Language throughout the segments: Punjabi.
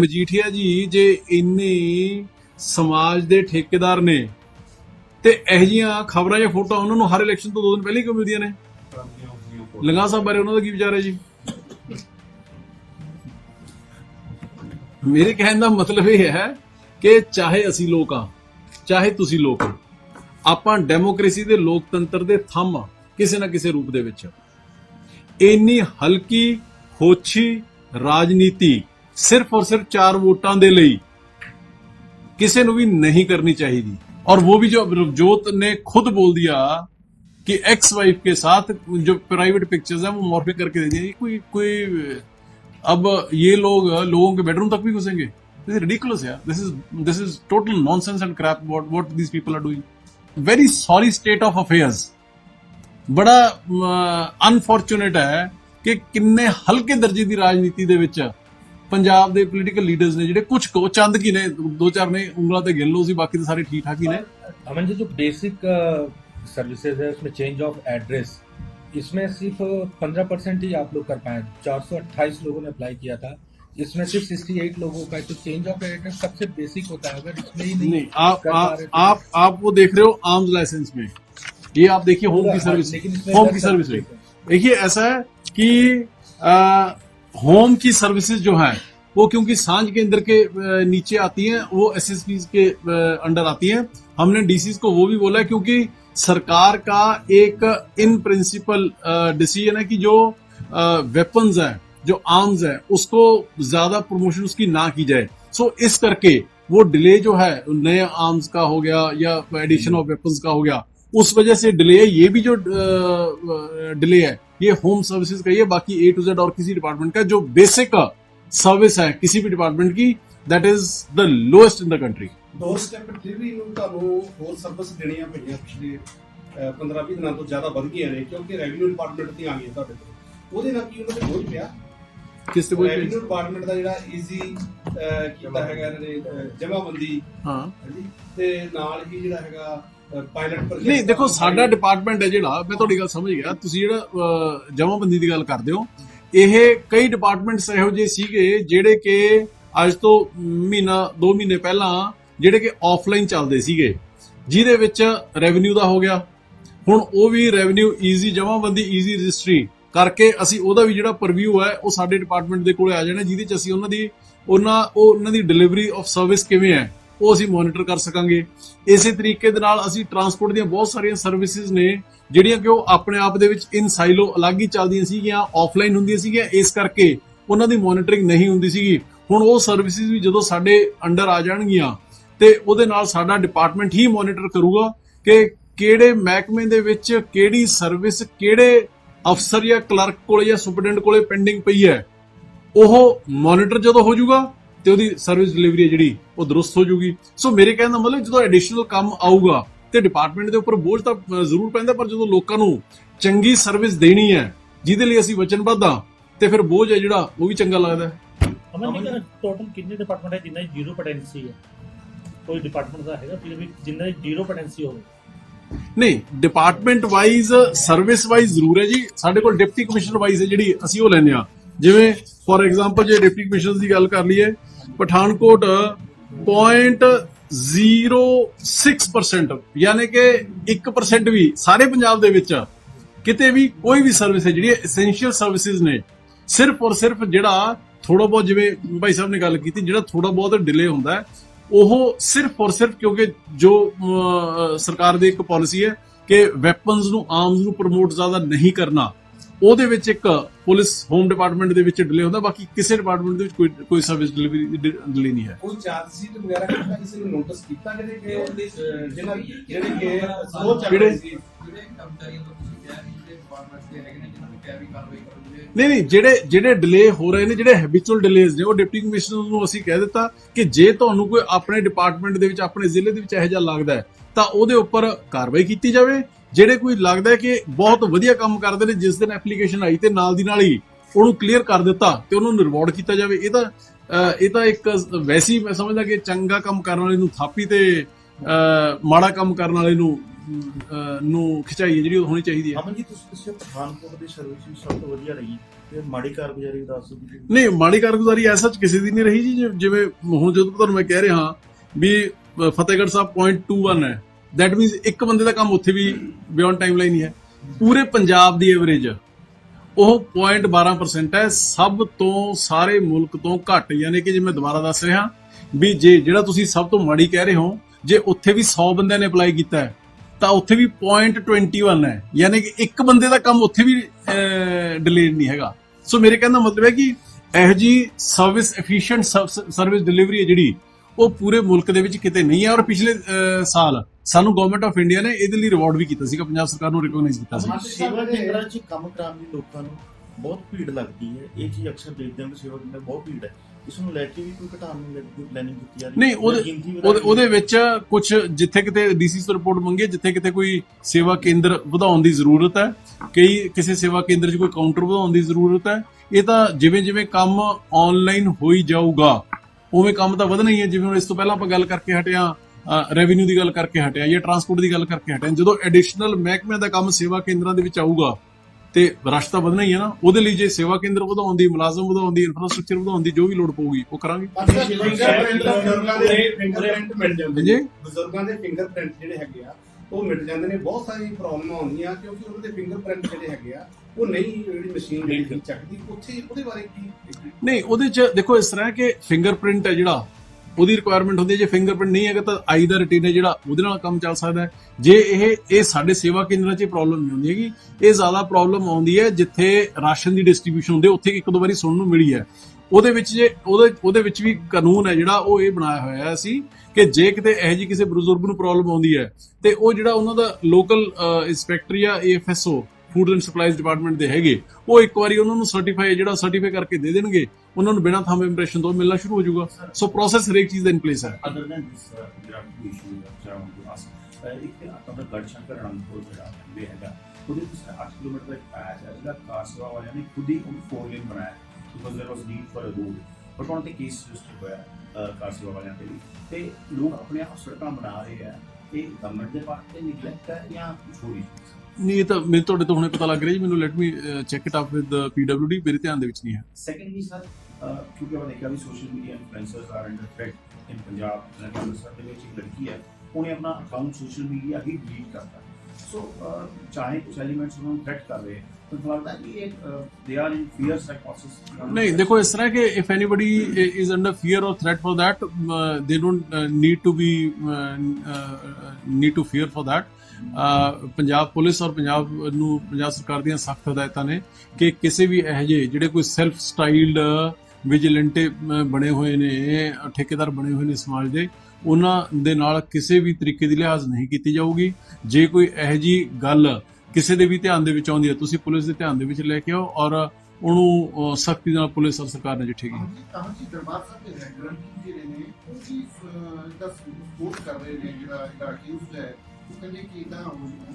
ਮਜੀਠੀਆ ਜੀ, ਜੇ ਇੰਨੇ ਸਮਾਜ ਦੇ ਠੇਕੇਦਾਰ ਨੇ ਤੇ ਇਹ ਜੀਆਂ ਖਬਰਾਂ ਜਾਂ ਫੋਟੋ ਉਹਨਾਂ ਨੂੰ ਹਰ ਇਲੈਕਸ਼ਨ ਤੋਂ ਦੋ ਦਿਨ ਪਹਿਲਾਂ ਕਿਉਂ ਮਿਲਦੀਆਂ ਨੇ? ਲੰਗਾ ਸਾਹਿਬ ਬਾਰੇ ਉਹਨਾਂ ਦਾ ਕੀ ਵਿਚਾਰ ਹੈ ਜੀ? ਮੇਰੇ ਕਹਿਣ ਦਾ ਮਤਲਬ ਇਹ ਹੈ ਕਿ ਚਾਹੇ ਅਸੀਂ ਲੋਕ ਆ ਚਾਹੇ ਤੁਸੀਂ ਲੋਕ ਆਪਾਂ ਡੈਮੋਕ੍ਰੇਸੀ ਦੇ ਲੋਕਤੰਤਰ ਦੇ ਥੰਮ ਕਿਸੇ ਨਾ ਕਿਸੇ ਰੂਪ ਦੇ ਵਿੱਚ। ਇੰਨੀ ਹਲਕੀ, ਹੋਛੀ ਰਾਜਨੀਤੀ ਸਿਰਫ ਔਰ ਸਿਰਫ ਚਾਰ ਵੋਟਾਂ ਦੇ ਲਈ ਕਿਸੇ ਨੂੰ ਵੀ ਨਹੀਂ ਕਰਨੀ चाहिए और वो भी जो रवजोत ने खुद बोल दिया कि एक्स वाइफ के साथ जो प्राइवेट पिक्चर्स हैं वो मॉर्फिंग करके दे दिए कोई कोई अब ये लोग लोगों के बेडरूम तक भी घुसेंगे दिस इज रिडिकुलस यार this is this is total nonsense and crap what what these people are doing very sorry state of affairs ਬੜਾ ਅਨਫੋਰਚੂਨੇਟ ਹੈ ਕਿ ਕਿੰਨੇ ਹਲਕੇ ਦਰਜੇ ਦੀ ਰਾਜਨੀਤੀ ਦੇ ਵਿੱਚ ਪੰਜਾਬ ਦੇ ਪੋਲੀਟੀਕਲ ਲੀਡਰਸ ਨੇ ਜਿਹੜੇ ਕੁਝ ਕੋ ਚੰਦ ਕੀ ਨੇ ਦੋ ਚਾਰ ਨੇ ਉਂਗਲਾਂ ਤੇ ਗਿਣ ਲਓ ਸੀ ਬਾਕੀ ਤਾਂ ਸਾਰੇ ਠੀਕ ਠਾਕ ਹੀ ਨੇ अमन जी जो बेसिक सर्विसेज है उसमें चेंज ऑफ एड्रेस इसमें सिर्फ पंद्रह परसेंट ही आप लोग कर पाए चार सौ अट्ठाईस लोगों ने अप्लाई किया था इसमें सिर्फ सिक्सटी एट लोगों का है तो चेंज ऑफ एड्रेस सबसे बेसिक होता है अगर इसमें ही नहीं, नहीं आप कर पा आप रहे तो- आप आप वो देख रहे हो आर्म्स लाइसेंस में ये आप देखिए होम की सर्विस लेकिन इसमें होम दस की सर्विस में सर्विसेज देखिए ऐसा है कि आ, होम की सर्विसेज़ जो है, वो क्योंकि साँझ केंद्र के नीचे आती हैं, वो एसएसपी के अंडर आती हैं। हमने डीसी को वो भी बोला है क्योंकि सरकार का एक इन प्रिंसिपल डिसीज़न है कि जो वेपन्स है, जो आर्म्स है, उसको ज़्यादा प्रमोशन उसकी ना की जाए। सो इस करके वो डिले जो है, नए आर्म्स का हो गया या एडिशन ऑफ़ वेपन्स का हो गया, उस वजह से डिले है। ये भी जो डिले है ये होम सर्विसेज का ही है बाकी ए टू जेड और किसी डिपार्टमेंट का जो बेसिक सर्विस है किसी भी डिपार्टमेंट की that is the lowest in the country doorstep delivery ਨੂੰ ਤੁਹਾਨੂੰ ਹੋਰ ਸਰਵਿਸ ਦੇਣੀਆਂ ਪਈਆਂ ਪਿਛਲੇ 15-20 ਦਿਨਾਂ ਤੋਂ ਜ਼ਿਆਦਾ ਵੱਧ ਗਈਆਂ ਨੇ ਕਿਉਂਕਿ ਰੈਵਨਿਊ ਡਿਪਾਰਟਮੈਂਟ ਦੀਆਂ ਆ ਗਈਆਂ ਤੁਹਾਡੇ ਕੋਲ ਉਹਦੇ ਨਾਲ ਕੀ ਉਹਨਾਂ ਦੇ ਬੋਝ ਪਿਆ किससे बोल ਰੈਵਨਿਊ ਡਿਪਾਰਟਮੈਂਟ ਦਾ ਜਿਹੜਾ ਈਜ਼ੀ ਕੀਤਾ ਹੈਗਾ ਇਹਨਾਂ ਨੇ ਜਮਾਬੰਦੀ हाँ ਹਾਂਜੀ ਤੇ ਨਾਲ ਹੀ ਜਿਹੜਾ ਹੈਗਾ ਪਾਇਲਟ ਪ੍ਰੋਜੈਕਟ ਨਹੀਂ ਦੇਖੋ ਸਾਡਾ ਡਿਪਾਰਟਮੈਂਟ ਹੈ ਜਿਹੜਾ ਮੈਂ ਤੁਹਾਡੀ ਗੱਲ ਸਮਝ ਗਿਆ। ਤੁਸੀਂ ਜਿਹੜਾ ਜਮਾਬੰਦੀ ਦੀ ਗੱਲ ਕਰਦੇ ਹੋ ਇਹ ਕਈ ਡਿਪਾਰਟਮੈਂਟਸ ਇਹੋ ਜਿਹੇ ਸੀਗੇ ਜਿਹੜੇ ਕਿ ਅੱਜ ਤੋਂ ਮਹੀਨਾ 2 ਮਹੀਨੇ ਪਹਿਲਾਂ ਜਿਹੜੇ ਕਿ ਆਫਲਾਈਨ ਚੱਲਦੇ ਸੀਗੇ ਜਿਹਦੇ ਵਿੱਚ ਰੈਵਨਿਊ ਦਾ ਹੋ ਗਿਆ। ਹੁਣ ਉਹ ਵੀ ਰੈਵਨਿਊ ਈਜ਼ੀ ਜਮਾਬੰਦੀ ਈਜ਼ੀ ਰਜਿਸਟਰੀ ਕਰਕੇ ਅਸੀਂ ਉਹਦਾ ਵੀ ਜਿਹੜਾ ਪਰਵਿਊ ਹੈ ਉਹ ਸਾਡੇ ਡਿਪਾਰਟਮੈਂਟ ਦੇ ਕੋਲੇ ਆ ਜਾਣਾ ਜਿਹਦੇ ਚ ਅਸੀਂ ਉਹਨਾਂ ਦੀ ਉਹਨਾਂ ਉਹ ਉਹਨਾਂ ਦੀ ਡਿਲੀਵਰੀ ਆਫ ਸਰਵਿਸ ਕਿਵੇਂ ਹੈ। ਉਹ ਅਸੀਂ ਮੋਨੀਟਰ ਕਰ ਸਕਾਂਗੇ। ਇਸੇ ਤਰੀਕੇ ਦੇ ਨਾਲ ਅਸੀਂ ਟਰਾਂਸਪੋਰਟ ਦੀਆਂ ਬਹੁਤ ਸਾਰੀਆਂ ਸਰਵਿਸਿਜ਼ ਨੇ, ਜਿਹੜੀਆਂ ਕਿ ਉਹ ਆਪਣੇ ਆਪ ਦੇ ਵਿੱਚ ਇਨ ਸਾਈਲੋ ਅਲੱਗ ਹੀ ਚੱਲਦੀਆਂ ਸੀਗੀਆਂ ਆਫਲਾਈਨ ਹੁੰਦੀਆਂ ਸੀਗੀਆਂ, ਇਸ ਕਰਕੇ ਉਹਨਾਂ ਦੀ ਮੋਨੀਟਰਿੰਗ ਨਹੀਂ ਹੁੰਦੀ ਸੀਗੀ। ਹੁਣ ਉਹ ਸਰਵਿਸਿਜ਼ ਵੀ ਜਦੋਂ ਸਾਡੇ ਅੰਡਰ ਆ ਜਾਣਗੀਆਂ, ਤੇ ਉਹਦੇ ਨਾਲ ਸਾਡਾ ਡਿਪਾਰਟਮੈਂਟ ਹੀ ਮੋਨੀਟਰ ਕਰੂਗਾ ਕਿ ਕਿਹੜੇ ਮਹਿਕਮੇ ਦੇ ਵਿੱਚ ਕਿਹੜੀ ਸਰਵਿਸ ਕਿਹੜੇ ਅਫਸਰ ਜਾਂ ਕਲਰਕ ਕੋਲੇ ਜਾਂ ਸੁਪਰਡੈਂਟ ਕੋਲੇ ਪੈਂਡਿੰਗ ਪਈ ਹੈ। ਉਹ ਮੋਨੀਟਰ ਜਦੋਂ ਹੋ ਜਾਊਗਾ ਤੇ ਉਹਦੀ ਸਰਵਿਸ ਡਿਲੀਵਰੀ ਹੈ ਜਿਹੜੀ ਉਹ ਦਰੁਸਤ ਹੋ ਜਾਊਗੀ। ਸੋ ਮੇਰੇ ਕਹਿਣ ਦਾ ਮਤਲਬ ਜਦੋਂ ਐਡੀਸ਼ਨਲ ਕੰਮ ਆਊਗਾ ਤੇ ਡਿਪਾਰਟਮੈਂਟ ਦੇ ਉੱਪਰ ਬੋਝ ਤਾਂ ਜ਼ਰੂਰ ਪੈਂਦਾ ਪਰ ਜਦੋਂ ਲੋਕਾਂ ਨੂੰ ਚੰਗੀ ਸਰਵਿਸ ਦੇਣੀ ਹੈ ਜਿਹਦੇ ਲਈ ਅਸੀਂ ਵਚਨਬੱਧ ਹਾਂ ਤੇ ਫਿਰ ਬੋਝ ਹੈ ਜਿਹੜਾ ਉਹ ਵੀ ਚੰਗਾ ਲੱਗਦਾ ਹੈ। ਅਮਨ ਜੀ ਟੋਟਲ ਕਿੰਨੇ ਡਿਪਾਰਟਮੈਂਟ ਹੈ ਜਿਨ੍ਹਾਂ ਦੀ ਜ਼ੀਰੋ ਪੋਟੈਂਸੀ ਹੈ? ਕੋਈ ਡਿਪਾਰਟਮੈਂਟ ਦਾ ਹੈਗਾ ਜਿਹਦੇ ਵਿੱਚ ਜਿਨ੍ਹਾਂ ਦੀ ਜ਼ੀਰੋ ਪੋਟੈਂਸੀ ਹੋਵੇ? ਨਹੀਂ ਡਿਪਾਰਟਮੈਂਟ ਵਾਈਜ਼ ਸਰਵਿਸ ਵਾਈਜ਼ ਜ਼ਰੂਰ ਹੈ ਜੀ। ਸਾਡੇ ਕੋਲ ਡਿਪਟੀ ਕਮਿਸ਼ਨਰ ਵਾਈਜ਼ ਹੈ ਜਿਹੜੀ ਅਸੀਂ ਉਹ ਲੈਂਦੇ ਆ ਜਿਵੇਂ ਫੋਰ ਐਗਜ਼ਾਮਪਲ ਜੇ ਡਿਪਟੀ ਕਮਿਸ਼ਨਰ ਦੀ ਗੱਲ ਕਰ ਲਈਏ, ਪਠਾਨਕੋਟ 0.06% ਯਾਨੀ ਕਿ 1% ਵੀ ਸਾਰੇ ਪੰਜਾਬ ਦੇ ਵਿੱਚ ਕਿਤੇ ਵੀ ਕੋਈ ਵੀ ਸਰਵਿਸ ਹੈ, ਜਿਹੜੀ ਐਸੈਂਸ਼ੀਅਲ ਸਰਵਿਸਿਜ਼ ਨੇ, ਸਿਰਫ ਔਰ ਸਿਰਫ ਜਿਹੜਾ ਥੋੜਾ ਬਹੁਤ ਜਿਵੇਂ ਭਾਈ ਸਾਹਿਬ ਨੇ ਗੱਲ ਕੀਤੀ, ਜਿਹੜਾ ਥੋੜਾ ਬਹੁਤ ਡਿਲੇ ਹੁੰਦਾ ਹੈ, ਉਹ ਸਿਰਫ ਔਰ ਸਿਰਫ ਕਿਉਂਕਿ ਜੋ ਸਰਕਾਰ ਦੀ ਇੱਕ ਪਾਲਿਸੀ ਹੈ ਕਿ ਵੈਪਨਸ ਨੂੰ ਆਰਮਸ ਨੂੰ ਪ੍ਰਮੋਟ ਜ਼ਿਆਦਾ ਨਹੀਂ ਕਰਨਾ ਉਹਦੇ ਵਿੱਚ ਇੱਕ ਪੁਲਿਸ ਹੋਮ ਡਿਪਾਰਟਮੈਂਟ ਦੇ ਵਿੱਚ ਡਿਲੇ ਹੁੰਦਾ ਬਾਕੀ ਕਿਸੇ ਡਿਪਾਰਟਮੈਂਟ ਦੇ ਵਿੱਚ ਕੋਈ ਕੋਈ ਸਰਵਿਸ ਡਿਲੀਵਰੀ ਡਿਲੇ ਨਹੀਂ ਹੈ ਕੋਈ ਚਾਰਜ ਸ਼ੀਟ ਵਗੈਰਾ ਕੀਤਾ ਕਿਸੇ ਨੂੰ ਨੋਟਿਸ ਕੀਤਾ ਜਿਹੜੇ ਕਿ ਜਿਹਨਾਂ ਜਿਹੜੇ ਕਿ ਸਲੋ ਚੱਲ? ਰਹੇ ਸੀ ਜਿਹੜੇ ਕਰਮਚਾਰੀਆਂ ਤੋਂ ਤੁਸੀਂ ਕਿਹਾ ਵੀ ਜਿਹੜੇ ਡਿਪਾਰਟਮੈਂਟ ਦੇ ਹੈਗੇ ਨੇ ਜਿਨ੍ਹਾਂ ਨੂੰ ਕਿਹਾ ਵੀ ਕਾਰਵਾਈ ਕਰੋਗੇ ਨਹੀਂ ਨਹੀਂ ਜਿਹੜੇ ਜਿਹੜੇ ਡਿਲੇ ਹੋ ਰਹੇ ਨੇ ਜਿਹੜੇ ਹੈਬਿਚੁਅਲ ਡਿਲੇਸ ਨੇ ਉਹ ਡਿਪਟੀ ਕਮਿਸ਼ਨਰ ਨੂੰ ਅਸੀਂ ਕਹਿ ਦਿੱਤਾ ਕਿ ਜੇ ਤੁਹਾਨੂੰ ਕੋਈ ਆਪਣੇ ਡਿਪਾਰਟਮੈਂਟ ਦੇ ਵਿੱਚ ਆਪਣੇ ਜ਼ਿਲ੍ਹੇ ਦੇ ਵਿੱਚ ਇਹੋ ਜਿਹਾ ਲੱਗਦਾ ਹੈ ਤਾਂ ਉਹਦੇ ਉੱਪਰ ਕਾਰਵਾਈ ਕੀਤੀ ਜਾਵੇ ਜਿਹੜੇ ਕੋਈ ਲੱਗਦਾ ਕਿ ਬਹੁਤ ਵਧੀਆ ਕੰਮ ਕਰਦੇ ਨੇ ਜਿਸ ਦਿਨ ਐਪਲੀਕੇਸ਼ਨ ਆਈ ਤੇ ਨਾਲ ਦੀ ਨਾਲ ਹੀ ਉਹਨੂੰ ਕਲੀਅਰ ਕਰ ਦਿੱਤਾ ਤੇ ਉਹਨੂੰ ਰਿਵਾਰਡ ਕੀਤਾ ਜਾਵੇ ਇਹ ਤਾਂ ਇਹ ਤਾਂ ਇੱਕ ਵੈਸੀ ਮੈਂ ਸਮਝਦਾ ਕਿ ਚੰਗਾ ਕੰਮ ਕਰਨ ਵਾਲੇ ਨੂੰ ਥਾਪੀ ਤੇ ਮਾੜਾ ਕੰਮ ਕਰਨ ਵਾਲੇ ਨੂੰ ਨੂੰ ਖਿਚਾਈ ਜਿਹੜੀ ਹੋਣੀ ਚਾਹੀਦੀ ਹੈ। ਅਮਨ ਜੀ ਤੁਸੀਂ ਦੱਸਿਆ ਪਠਾਨਕੋਟ ਦੀ ਸਰਵਿਸ ਵੀ ਸਭ ਤੋਂ ਵਧੀਆ ਰਹੀ ਤੇ ਮਾੜੀ ਕਾਰਗੁਜ਼ਾਰੀ ਦਾ ਦੱਸੋ ਜੀ। ਨਹੀਂ ਮਾੜੀ ਕਾਰਗੁਜ਼ਾਰੀ ਐਸਾ ਕਿਸੇ ਦੀ ਨਹੀਂ ਰਹੀ ਜੀ ਜਿਵੇਂ ਹੁਣ ਜਦੋਂ ਤੁਹਾਨੂੰ ਮੈਂ ਕਹਿ ਰਿਹਾ ਵੀ ਫਤਿਹਗੜ੍ਹ ਸਾਹਿਬ 0.21 ਹੈ। ਦੈਟ ਮੀਨਸ ਇੱਕ ਬੰਦੇ ਦਾ ਕੰਮ ਉੱਥੇ ਵੀ ਬਿਯੋਂਡ ਟਾਈਮਲਾਈਨ ਹੀ ਹੈ। ਪੂਰੇ ਪੰਜਾਬ ਦੀ ਐਵਰੇਜ ਉਹ 0.12% ਹੈ। ਸਭ ਤੋਂ ਸਾਰੇ ਮੁਲਕ ਤੋਂ ਘੱਟ, ਯਾਨੀ ਕਿ ਜੇ ਮੈਂ ਦੁਬਾਰਾ ਦੱਸ ਰਿਹਾ, ਵੀ ਜੇ ਜਿਹੜਾ ਤੁਸੀਂ ਸਭ ਤੋਂ ਮਾੜੀ ਕਹਿ ਰਹੇ ਹੋ, ਜੇ ਉੱਥੇ ਵੀ 100 ਬੰਦਿਆਂ ਨੇ ਅਪਲਾਈ ਕੀਤਾ ਹੈ, ਤਾਂ ਉੱਥੇ ਵੀ 0.21 ਹੈ। ਯਾਨੀ ਕਿ ਇੱਕ ਬੰਦੇ ਦਾ ਕੰਮ ਉੱਥੇ ਵੀ ਡਿਲੇਡ ਨਹੀਂ ਹੈਗਾ। ਸੋ ਮੇਰੇ ਕਹਿਣ ਦਾ ਮਤਲਬ ਹੈ ਕਿ ਇਹ ਜੀ ਸਰਵਿਸ ਐਫੀਸ਼ੀਐਂਟ ਸਰਵਿਸ ਡਿਲੀਵਰੀ ਹੈ ਜਿਹੜੀ ਉਹ ਪੂਰੇ ਮੁਲਕ ਦੇ ਵਿੱਚ ਕਿਤੇ ਨਹੀਂ ਹੈ ਔਰ ਪਿਛਲੇ ਸਾਲ ਸਾਨੂੰ ਗਵਰਨਮੈਂਟ ਆਫ ਇੰਡੀਆ ਨੇ ਇਹਦੇ ਲਈ ਰਿਵਾਰਡ ਵੀ ਕੀਤਾ ਸੀਗਾ ਪੰਜਾਬ ਸਰਕਾਰ ਨੂੰ ਰਿਕਗਨਾਈਜ਼ ਕੀਤਾ ਸੀ ਸੇਵਾ ਕੇਂਦਰਾਂ 'ਚ ਕੰਮ ਕਰਾਉਣ ਲਈ ਲੋਕਾਂ ਨੂੰ ਬਹੁਤ ਭੀੜ ਲੱਗਦੀ ਹੈ। ਇਹ ਚੀਜ਼ ਅਕਸਰ ਦੇਖਦੇ ਹਾਂ ਕਿ ਸੇਵਾ ਕੇਂਦਰ ਬਹੁਤ ਭੀੜ ਹੈ। ਇਸ ਨੂੰ ਲੈ ਕੇ ਵੀ ਕੋਈ ਘਟਾਉਣ ਨੂੰ ਲੈ ਕੇ ਕੋਈ ਪਲੈਨਿੰਗ ਕੀਤੀ ਜਾ ਰਹੀ ਨਹੀਂ, ਉਹਦੇ- ਗਿਣਤੀ ਵਧਾ ਉਹਦੇ ਕੇ- ਉਹਦੇ ਵਿੱਚ ਕੁਝ ਜਿੱਥੇ ਕਿਤੇ ਡੀਸੀ ਤੋਂ ਰਿਪੋਰਟ ਮੰਗੀ ਹੈ, ਜਿੱਥੇ ਕਿਤੇ ਕੋਈ ਸੇਵਾ ਕੇਂਦਰ ਵਧਾਉਣ ਦੀ ਜ਼ਰੂਰਤ ਹੈ ਕਈ ਕਿਸੇ ਸੇਵਾ ਕੇਂਦਰ 'ਚ ਕੋਈ ਕਾਊਂਟਰ ਵਧਾਉਣ ਦੀ ਜ਼ਰੂਰਤ ਹੈ ਇਹ ਤਾਂ ਜਿਵੇਂ ਜਿਵੇਂ ਕੰਮ ਆਨਲਾਈਨ ਹੋਈ ਜਾਊਗਾ ਉਵੇਂ ਕੰਮ ਤਾਂ ਵਧਣਾ ਹੀ ਹੈ ਜਿਵੇਂ ਹੁਣ ਇਸ ਤੋਂ ਪਹਿਲਾਂ ਆਪਾਂ ਗੱਲ ਕਰਕੇ ਹਟਿਆ ਰੈਵਨਿਊ ਦੀ ਗੱਲ ਕਰਕੇ ਹਟਿਆ ਜਾਂ ਟਰਾਂਸਪੋਰਟ ਦੀ ਗੱਲ ਕਰਕੇ ਹਟਿਆ ਜਦੋਂ ਐਡੀਸ਼ਨਲ ਮਹਿਕਮਿਆਂ ਦਾ ਕੰਮ ਸੇਵਾ ਕੇਂਦਰਾਂ ਦੇ ਵਿੱਚ ਆਊਗਾ ਤੇ ਰਸ਼ ਤਾਂ ਵਧਣਾ ਹੀ ਹੈ ਨਾ ਉਹਦੇ ਲਈ ਜੇ ਸੇਵਾ ਕੇਂਦਰ ਵਧਾਉਣ ਦੀ ਮੁਲਾਜ਼ਮ ਵਧਾਉਣ ਦੀ ਇਨਫਰਾਸਟ੍ਰਕਚਰ ਵਧਾਉਣ ਦੀ ਜੋ ਵੀ ਲੋੜ ਪਊਗੀ ਉਹ ਕਰਾਂਗੇ ਬਜ਼ੁਰਗਾਂ ਦੇ ਫਿੰਗਰਪ੍ਰਿੰਟ ਮਿਲ ਜਾਂਦੇ ਜੀ। ਨੇ ਬਜ਼ੁਰਗਾਂ ਦੇ ਫਿੰਗਰਪ੍ਰਿੰਟ ਜਿਹੜੇ ਹੈਗੇ ਆ ਉਹ ਮਿਟ ਜਾਂਦੇ ਨੇ ਬਹੁਤ ਸਾਰੀ ਪ੍ਰੋਬਲਮਾਂ ਆਉਂਦੀਆਂ ਕਿਉਂਕਿ ਉਹਨਾਂ ਦੇ ਫਿੰਗਰਪ੍ਰਿੰਟ ਜਿਹੜੇ ਹੈਗੇ ਆ ਉਹ ਨਹੀਂ ਜਿਹੜੀ ਮਸ਼ੀਨ ਜਿਹੜੀ ਚੱਕਦੀ ਉੱਥੇ ਉਹਦੇ ਬਾਰੇ ਕੀ ਨਹੀਂ ਉਹਦੇ ਚ ਦੇਖੋ ਇਸ ਤਰ੍ਹਾਂ ਕਿ ਫਿੰਗਰਪ੍ਰਿੰਟ ਹੈ ਜਿਹੜਾ ਉਹਦੀ ਰਿਕੁਆਇਰਮੈਂਟ ਹੁੰਦੀ ਹੈ ਜੇ ਫਿੰਗਰਪ੍ਰਿੰਟ ਨਹੀਂ ਹੈਗਾ ਤਾਂ ਆਈ ਦਾ ਰਟੀਨ ਹੈ ਜਿਹੜਾ ਉਹਦੇ ਨਾਲ ਕੰਮ ਚੱਲ ਸਕਦਾ ਹੈ। ਜੇ ਇਹ ਇਹ ਸਾਡੇ ਸੇਵਾ ਕੇਂਦਰਾਂ 'ਚ ਪ੍ਰੋਬਲਮ ਨਹੀਂ ਹੁੰਦੀ ਹੈਗੀ ਇਹ ਜ਼ਿਆਦਾ ਪ੍ਰੋਬਲਮ ਆਉਂਦੀ ਹੈ ਜਿੱਥੇ ਰਾਸ਼ਨ ਦੀ ਡਿਸਟ੍ਰੀਬਿਊਸ਼ਨ ਹੁੰਦੀ ਹੈ ਉੱਥੇ ਇੱਕ ਦੋ ਵਾਰੀ ਸੁਣਨ ਨੂੰ ਮਿਲੀ ਹੈ। ਉਹਦੇ ਵਿੱਚ ਜੇ ਉਹਦੇ ਉਹਦੇ ਵਿੱਚ ਵੀ ਕਾਨੂੰਨ ਹੈ ਜਿਹੜਾ ਉਹ ਇਹ ਬਣਾਇਆ ਹੋਇਆ ਹੈ ਅਸੀਂ ਕਿ ਜੇ ਕਿਤੇ ਇਹੋ ਜਿਹੀ ਕਿਸੇ ਬਜ਼ੁਰਗ ਨੂੰ ਪ੍ਰੋਬਲਮ ਆਉਂਦੀ ਹੈ ਤੇ ਉਹ ਜਿਹੜਾ ਉਹਨਾਂ ਦਾ ਲੋਕਲ ਇੰਸਪੈਕਟਰ ਜਾਂ AFSO food and supplies department ਦੇ ਹੈਗੇ ਉਹ ਇੱਕ ਵਾਰੀ ਉਹਨਾਂ ਨੂੰ ਸਰਟੀਫਾਈ ਜਿਹੜਾ ਸਰਟੀਫਾਈ ਕਰਕੇ ਦੇ ਦੇਣਗੇ ਉਹਨਾਂ ਨੂੰ ਬਿਨਾਂ ਥੰਬ ਇੰਪ੍ਰੈਸ਼ਨ ਤੋਂ ਮਿਲਣਾ ਸ਼ੁਰੂ ਹੋ ਜਾਊਗਾ। ਸੋ ਪ੍ਰੋਸੈਸ ਹਰੇਕ ਚੀਜ਼ ਦਾ ਇਨ ਪਲੇਸ ਹੈ। Other than this uh, gravity issue that I want to ask, uh, ਇੱਕ ਤੇ ਆਪਣਾ ਗੜਸ਼ੰਕਰ ਅਨੰਦਪੁਰ ਜਿਹੜਾ ਵੇ ਹੈਗਾ ਉਹਦੇ ਵਿੱਚ 8 ਕਿਲੋਮੀਟਰ ਦਾ ਇੱਕ ਪੈਚ ਹੈ ਜਿਹੜਾ ਕਾਰ ਸੇਵਾ ਵਾਲਿਆਂ ਨੇ ਖੁਦ ਹੀ ਉਹਨੂੰ ਫੋਰ ਲੇਨ ਬਣਾਇਆ। because there was need for a road. But one of the cases just ਹੋਇਆ ਕਾਰਸੀ ਵਾਲਿਆਂ ਤੇ ਵੀ ਤੇ ਲੋਕ ਆਪਣੇ ਆਪ ਸੜਕਾਂ ਬਣਾ ਰਹੇ ਆ। ਇਹ ਗਵਰਨਮੈਂਟ ਦੇ ਪਾਰਟ ਤੇ ਨਿਗਲੈਕਟ ਹੈ ਜਾਂ ਛੋੜੀ ਨਹੀਂ ਇਹ ਤਾਂ ਮੈਨੂੰ ਤੁਹਾਡੇ ਤੋਂ ਹੁਣੇ ਪਤਾ ਲੱਗ ਰਿਹਾ ਜੀ। ਮੈਨੂੰ let me check it up with PWD ਮੇਰੇ ਧਿਆਨ ਦੇ ਵਿੱਚ ਨਹੀਂ ਹੈ। ਸੈਕੰਡਲੀ ਸਰ ਕਿਉਂਕਿ ਆਪਾਂ ਦੇਖਿਆ ਵੀ social media influencers are under threat in Punjab. Sir ਦੇ ਵਿੱਚ ਇੱਕ ਲੜਕੀ ਹੈ। ਉਹਨੇ ਆਪਣਾ ਅਕਾਊਂਟ ਸੋਸ਼ਲ ਮੀਡੀਆ ਹੀ ਡਿਲੀਟ ਕਰਤਾ। सो चाहे कुछ एलिमेंट्स उन्होंने थ्रेट कर रहे हैं नहीं देखो इस तरह के if anybody is under fear और threat for that they don't need to be need to fear for that Punjab police ਔਰ ਪੰਜਾਬ ਨੂੰ ਪੰਜਾਬ ਸਰਕਾਰ ਦੀਆਂ ਸਖਤ ਹਦਾਇਤਾਂ ਨੇ ਕਿ ਕਿਸੇ ਵੀ ਇਹ ਜਿਹੜੇ ਕੋਈ ਸੈਲਫ ਸਟਾਈਲਡ ਵਿਜੀਲੈਂਟੇ ਬਣੇ ਹੋਏ ਨੇ ਠੇਕੇਦਾਰ ਬਣੇ ਹੋਏ ਨੇ ਸਮਾਜ ਦੇ ਉਹਨਾਂ ਦੇ ਨਾਲ ਕਿਸੇ ਵੀ ਤਰੀਕੇ ਦੀ ਲਿਹਾਜ਼ ਨਹੀਂ ਕੀਤੀ ਜਾਊਗੀ। ਜੇ ਕੋਈ ਇਹੋ ਜਿਹੀ ਗੱਲ ਕਿਸੇ ਦੇ ਵੀ ਧਿਆਨ ਦੇ ਵਿੱਚ ਆਉਂਦੀ ਹੈ, ਤੁਸੀਂ ਪੁਲਿਸ ਦੇ ਧਿਆਨ ਦੇ ਵਿੱਚ ਲੈ ਕੇ ਆਓ ਔਰ ਉਹਨੂੰ ਸਖਤੀ ਨਾਲ ਪੁਲਿਸ ਔਰ ਸਰਕਾਰ ਨੇ ਚਿੱਠੇਗੀ ਤਾਂ ਜੀ ਦਰਬਾਰ ਸਾਹਿਬ ਦੇ ਰੈਗੂਲਰ ਜਿਹੜੇ ਨੇ ਉਹ ਵੀ ਇਹਦਾ ਸਪੋਰਟ ਕਰ ਰਹੇ ਨੇ ਜਿਹੜਾ ਇਹਦਾ ਅਕਿਊਜ਼ਡ ਹੈ ਉਹ ਕਹਿੰਦੇ ਕਿ ਇਦਾਂ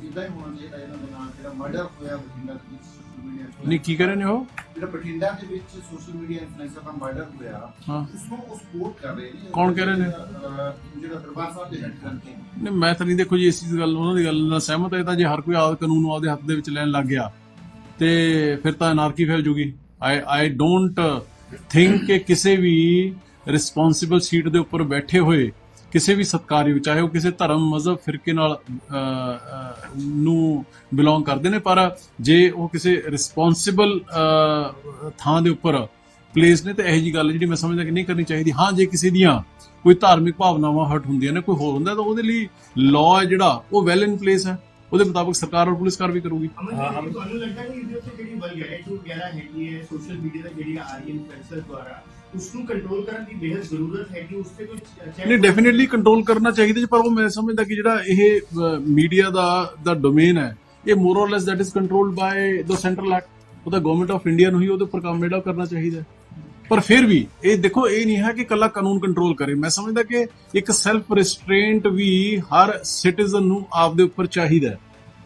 ਇਦਾਂ ਹੀ ਹੋਣਾ ਚਾਹੀਦਾ ਇਹਨਾਂ ਦੇ ਨਾਲ ਜਿਹੜਾ ਮਰਡਰ ਹੋਇਆ ਬਠਿੰਡਾ ਦੇ ਵਿੱਚ ਸੋਸ਼ਲ ਮੀਡੀਆ ਨਹੀਂ ਕੀ ਕਰ ਰਹੇ ਨੇ ਉਹ? ਜਿਹੜਾ ਬਠਿੰਡਾ ਦੇ ਵਿੱਚ ਸੋਸ਼ਲ ਮੀਡੀਆ ਇਨਫਲੂਐਂਸਰ ਦਾ ਮਰਡਰ ਹੋਇਆ ਹਾਂ। ਉਸ ਨੂੰ ਉਹ ਸਪੋਰਟ ਕਰ ਰਹੇ ਨੇ। ਕੌਣ ਕਹਿ ਰਹੇ ਨੇ? ਜਿਹੜਾ ਦਰਬਾਰ ਸਾਹਿਬ ਦੇ ਰੈਗੂਲਰ ਨੇ ਨਹੀਂ ਮੈਂ ਤਾਂ ਨਹੀਂ ਦੇਖੋ ਜੀ ਇਸ ਚੀਜ਼ ਗੱਲ ਉਹਨਾਂ ਦੀ ਗੱਲ ਨਾਲ ਸਹਿਮਤ ਹੈ। ਤਾਂ ਜੇ ਹਰ ਕੋਈ ਆਦ ਕਾਨੂੰਨ ਨੂੰ ਆਪਦੇ ਹੱਥ ਦੇ ਵਿੱਚ ਲੈਣ ਲੱਗ ਗਿਆ ਤੇ ਫਿਰ ਤਾਂ ਅਨਾਰਕੀ ਫੈਲ ਜੂਗੀ। ਆਈ ਆਈ ਡੋਨਟ ਥਿੰਕ ਕਿ ਕਿਸੇ ਵੀ ਰਿਸਪੌਂਸਿਬਲ ਸੀਟ ਦੇ ਉੱਪਰ ਬੈਠੇ ਹੋਏ, ਕਿਸੇ ਵੀ ਸਤਕਾਰਯੋਗ ਚਾਹੇ ਉਹ ਕਿਸੇ ਧਰਮ, ਮਜ਼ਹਬ, ਫਿਰਕੇ ਨਾਲ ਨੂੰ ਬਿਲੋਂਗ ਕਰਦੇ ਨੇ, ਪਰ ਜੇ ਉਹ ਕਿਸੇ ਰਿਸਪੌਂਸਿਬਲ ਥਾਂ ਦੇ ਉੱਪਰ ਪਲੇਸ ਨੇ, ਤੇ ਇਹੋ ਜੀ ਗੱਲ ਜਿਹੜੀ ਮੈਂ ਸਮਝਦਾ ਕਿ ਨਹੀਂ ਕਰਨੀ ਚਾਹੀਦੀ। ਹਾਂ, ਜੇ ਕਿਸੇ ਦੀਆਂ ਕੋਈ ਧਾਰਮਿਕ ਭਾਵਨਾਵਾਂ ਹਟ ਹੁੰਦੀਆਂ ਨੇ, ਕੋਈ ਹੋਰ ਹੁੰਦਾ, ਤਾਂ ਉਹਦੇ ਲਈ ਲਾਅ ਹੈ ਜਿਹੜਾ, ਉਹ ਵੈਲ ਇਨ ਪਲੇਸ ਹੈ। ਉਹਦੇ ਮੁਤਾਬਕ ਸਰਕਾਰ ਔਰ ਪੁਲਿਸ ਕਾਰਵਾਈ ਕਰੂਗੀ। ਤੁਹਾਨੂੰ ਲੱਗਦਾ ਕਿ ਇਹਦੇ ਉੱਤੇ ਜਿਹੜੀ ਵਲਗੈਰਿਟੀ ਵਗੈਰਾ ਹੈਗੀ ਹੈ ਸੋਸ਼ਲ ਮੀਡੀਆ ਤੇ ਜਿਹੜੀ ਆ ਰਹੀ ਹੈ ਇਨਫਲੂਐਂਸਰ ਦੁਆਰਾ ਉਸ ਇਹ ਮੀਡੀਆ ਦਾ ਡੋਮੇਨ ਹੈ that is controlled by the central act ਉਹ ਤਾਂ ਗਵਰਨਮੈਂਟ ਆਫ ਇੰਡੀਆ ਨੂੰ ਹੀ ਉਹਦੇ ਉੱਪਰ ਕੰਮ ਜਿਹੜਾ ਕਰਨਾ ਚਾਹੀਦਾ ਪਰ ਫਿਰ ਵੀ ਇਹ ਦੇਖੋ, ਇਹ ਨਹੀਂ ਹੈ ਕਿ ਕੱਲਾ ਕਾਨੂੰਨ ਕੰਟਰੋਲ ਕਰੇ। ਮੈਂ ਸਮਝਦਾ ਕਿ ਇੱਕ ਸੈਲਫ ਰਿਸਟ੍ਰੇਂਟ ਵੀ ਹਰ ਸਿਟੀਜ਼ਨ ਨੂੰ ਆਪਦੇ ਉੱਪਰ ਚਾਹੀਦਾ ਹੈ।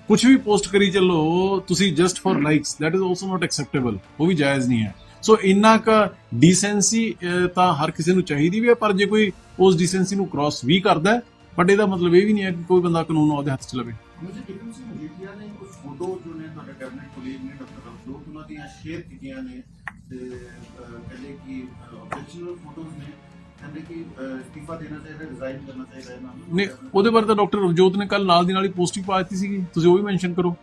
ਕੁਝ ਵੀ ਪੋਸਟ ਕਰੀ ਚੱਲੋ, ਤੁਸੀਂ just for likes that is also not acceptable ਉਹ ਵੀ ਜਾਇਜ਼ ਨਹੀਂ ਹੈ। ਸੋ ਇੰਨਾ ਕ ਡੀਸੈਂਸੀ ਤਾਂ ਹਰ ਕਿਸੇ ਨੂੰ ਚਾਹੀਦੀ ਵੀ ਹੈ, ਪਰ ਜੇ ਕੋਈ ਉਸ ਡੀਸੈਂਸੀ ਨੂੰ ਕ੍ਰਾਸ ਵੀ ਕਰਦਾ ਹੈ ਬਟ ਇਹਦਾ ਮਤਲਬ ਇਹ ਵੀ ਨਹੀਂ ਹੈ ਕਿ ਕੋਈ ਬੰਦਾ ਕਾਨੂੰਨ ਉਹਦੇ ਹੱਥ 'ਚ ਲਵੇ। ਮੁਝੇ ਬਿਕਰਮ ਸਿੰਘ ਮਜੀਠੀਆ ਨੇ ਕੁਝ ਫੋਟੋ ਜੋ ਨੇ ਤੁਹਾਡੇ ਕੈਬਨਿਟ ਕੋਲੀਗ ਨੇ ਡਾਕਟਰ ਅਬਦੁਲ, ਉਹਨਾਂ ਸ਼ੇਅਰ ਕੀਤੀਆਂ ਨੇ। ਤੇ ਕਹਿੰਦੇ ਕਿ ਓਰੀਜਨਲ ਫੋਟੋਜ਼ ਨੇ, ਕਹਿੰਦੇ ਕਿ ਅਸਤੀਫਾ ਦੇਣਾ ਚਾਹੀਦਾ ਰਿਜ਼ਾਈਨ ਕਰਨਾ ਚਾਹੀਦਾ ਇਹਨਾਂ ਨੂੰ। ਨਹੀਂ, ਉਹਦੇ ਬਾਰੇ ਤਾਂ ਡਾਕਟਰ ਰਵਜੋਤ ਨੇ ਕੱਲ ਨਾਲ ਦੀ ਨਾਲ ਹੀ ਪੋਸਟ ਪਾ ਦਿੱਤੀ ਸੀਗੀ। ਤੁਸੀਂ ਉਹ ਵੀ ਮੈਂਸ਼ਨ ਕਰੋ।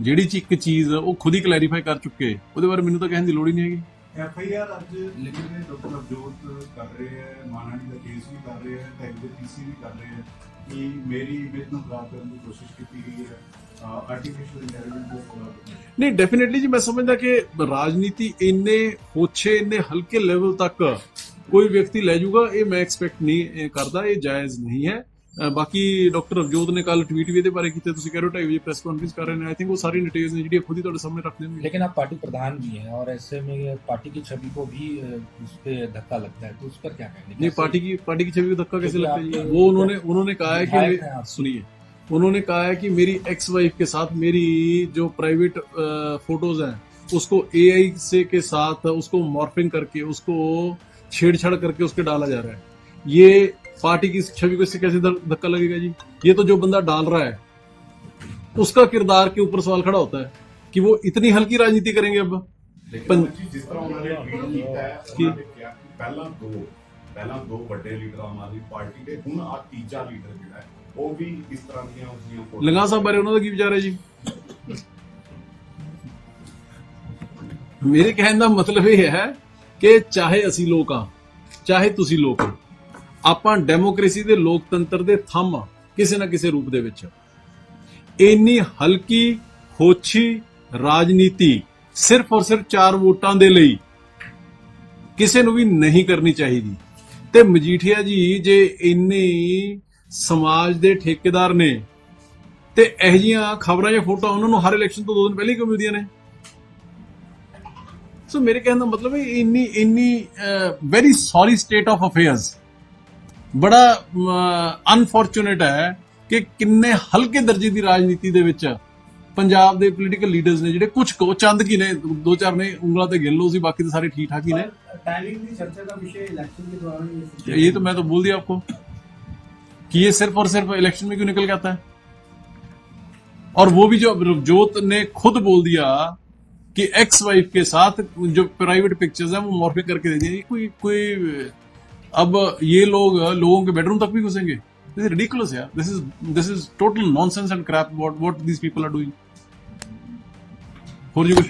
ਜਿਹੜੀ ਇੱਕ ਚੀਜ਼, ਉਹ ਖੁਦ ਹੀ ਕਲੈਰੀਫਾਈ ਕਰ ਚੁੱਕੇ। ਉਹਦੇ ਬਾਰੇ ਮੈਨੂੰ ਤਾਂ ਕਹਿਣ ਦੀ ਲੋੜ ਹੀ ਨਹੀਂ ਹੈਗੀ। ਐਫ ਆਈ ਆਰ ਅੱਜ ਲਿਖ ਰਹੇ ਡਾਕਟਰ ਅਬਜੋਤ ਕਰ ਰਹੇ ਹੈ ਮਾਨਹਾਨੀ ਦਾ ਕੇਸ ਵੀ ਕਰ ਰਹੇ ਹੈ ਤੇ ਇਹਦੇ ਪੀਸੀ ਵੀ ਕਰ ਰਹੇ ਹੈ ਕਿ ਮੇਰੀ ਇਮੇਜ ਨੂੰ ਖਰਾਬ ਕਰਨ ਦੀ ਕੋਸ਼ਿਸ਼ ਕੀਤੀ ਗਈ ਹੈ ਆਰਟੀਫੀਸ਼ੀਅਲ ਇੰਟੈਲੀਜੈਂਸ ਦਾ ਖਿਲਾਫ। ਨਹੀਂ ਡੈਫੀਨਿਟਲੀ ਜੀ ਮੈਂ ਸਮਝਦਾ ਕਿ ਰਾਜਨੀਤੀ ਇੰਨੇ ਹੋਛੇ ਇੰਨੇ ਹਲਕੇ ਲੈਵਲ ਤੱਕ ਕੋਈ ਵਿਅਕਤੀ ਲੈ ਜਾਊਗਾ ਇਹ ਮੈਂ ਐਕਸਪੈਕਟ ਨਹੀਂ ਇਹ ਕਰਦਾ ਇਹ ਜਾਇਜ਼ ਨਹੀਂ ਹੈ। ਅ, ਬਾਕੀ ਡਾਕਟਰ ਅਵਜੋਤ ਨੇ ਕੱਲ ਟਵੀਟ ਵੀ ਇਹਦੇ ਬਾਰੇ ਕੀਤੇ ਤੁਸੀਂ ਕਹਿ ਰਹੇ ਹੋ 2:30 ਵਜੇ ਪ੍ਰੈਸ ਕਾਨਫਰੰਸ ਕਰ ਰਹੇ ਨੇ ਆਈ ਥਿੰਕ ਉਹ ਸਾਰੀ ਡਿਟੇਲਸ ਨੇ ਜਿਹੜੀਆਂ ਖੁਦ ਹੀ ਤੁਹਾਡੇ ਸਾਹਮਣੇ ਰੱਖ ਦੇਣਗੇ लेकिन आप पार्टी प्रधान भी हैं और ऐसे में ये पार्टी की छवि को भी अ, उस पर धक्का लगता है तो उस पर क्या कहेंगे नहीं कैसे- पार्टी की पार्टी की छवि को धक्का कैसे क्योंकि लगता है आप- जी? वो उन्होंने उन्होंने कहा है कि विधायक हैं मे- आप। सुनिए उन्होंने कहा है कि मेरी एक्स वाइफ के साथ मेरी जो प्राइवेट फोटोज हैं उसको एआई से के साथ उसको मॉर्फिंग करके उसको छेड़छाड़ करके उसके डाला जा रहा है ये पार्टी की छवि को इससे कैसे धर- धक्का लगेगा जी ये तो जो बंदा डाल रहा है उसका किरदार के ऊपर सवाल खड़ा होता है कि वो इतनी हल्की राजनीति करेंगे अब ਲੇਕਿਨ ਪੰ- ਜੀ ਜਿਸ ਤਰ੍ਹਾਂ ਉਹਨਾਂ ਨੇ ਟਵੀਟ ਕੀਤਾ ਹੈ ਕੀ? ਉਹਨਾਂ ਨੇ ਕਿਹਾ ਕਿ ਪਹਿਲਾਂ ਦੋ ਪਹਿਲਾਂ ਦੋ ਵੱਡੇ ਲੀਡਰ ਆਮ ਆਦਮੀ ਪਾਰਟੀ ਦੇ ਹੁਣ ਆ ਤੀਜਾ ਲੀਡਰ ਜਿਹੜਾ ਹੈ ਉਹ ਵੀ ਇਸ ਤਰ੍ਹਾਂ ਦੀਆਂ ਉਸਦੀਆਂ photos- ਲੰਗਾ ਸਾਹਿਬ ਬਾਰੇ ਉਹਨਾਂ ਦਾ ਕੀ ਵਿਚਾਰ ਹੈ ਜੀ ਮੇਰੇ ਕਹਿਣ ਦਾ ਮਤਲਬ ਇਹ ਹੈ ਕਿ ਚਾਹੇ ਅਸੀਂ ਲੋਕ ਆ ਚਾਹੇ ਤੁਸੀਂ ਲੋਕ ਹੋ ਆਪਾਂ ਡੈਮੋਕ੍ਰੇਸੀ ਦੇ ਲੋਕਤੰਤਰ ਦੇ ਥੰਮ ਕਿਸੇ ਨਾ ਕਿਸੇ ਰੂਪ ਦੇ ਵਿੱਚ। ਇੰਨੀ ਹਲਕੀ, ਹੋਛੀ ਰਾਜਨੀਤੀ ਸਿਰਫ ਔਰ ਸਿਰਫ ਚਾਰ ਵੋਟਾਂ ਦੇ ਲਈ ਕਿਸੇ ਨੂੰ ਵੀ ਨਹੀਂ ਕਰਨੀ ਚਾਹੀਦੀ। ਤੇ ਮਜੀਠੀਆ ਜੀ, ਜੇ ਇੰਨੀ ਸਮਾਜ ਦੇ ਠੇਕੇਦਾਰ ਨੇ ਤੇ ਇਹ ਜੀਆਂ ਖਬਰਾਂ ਜਾਂ ਫੋਟੋ ਉਹਨਾਂ ਨੂੰ ਹਰ ਇਲੈਕਸ਼ਨ ਤੋਂ ਦੋ ਦਿਨ ਪਹਿਲਾਂ ਹੀ ਕਿਉਂ ਮਿਲਦੀਆਂ ਨੇ? ਸੋ ਮੇਰੇ ਕਹਿਣ ਦਾ ਮਤਲਬ ਹੈ, ਇੰਨੀ ਇੰਨੀ very sorry state of affairs ਬੜਾ ਅਨਫੋਰਚੂਨੇਟ ਹੈ ਕਿ ਕਿੰਨੇ ਹਲਕੇ ਦਰਜੇ ਦੀ ਰਾਜਨੀਤੀ ਦੇ ਵਿੱਚ ਪੰਜਾਬ ਦੇ ਪੋਲੀਟੀਕਲ ਲੀਡਰਸ ਨੇ ਜਿਹੜੇ ਕੁਝ ਕੋ ਚੰਦ ਕੀ ਨੇ ਦੋ ਚਾਰ ਨੇ ਉਂਗਲਾਂ ਤੇ ਗਿਣ ਲਓ ਸੀ ਬਾਕੀ ਤਾਂ ਸਾਰੇ ਠੀਕ ਠਾਕ ਹੀ ਨੇ टाइमिंग की चर्चा का विषय इलेक्शन के दौरान ये ये तो मैं तो बोल दिया आपको कि ये सिर्फ और सिर्फ इलेक्शन में क्यों निकल के आता है और वो भी जो रवजोत ने खुद बोल दिया कि एक्स वाइफ के साथ जो प्राइवेट पिक्चर्स हैं वो मॉर्फिंग करके दे दिए कोई कोई अब ये लोग लोगों के बेडरूम तक भी घुसेंगे दिस इज रिडिकुलस यार this is this is total nonsense and crap what what these people are doing और जी कुछ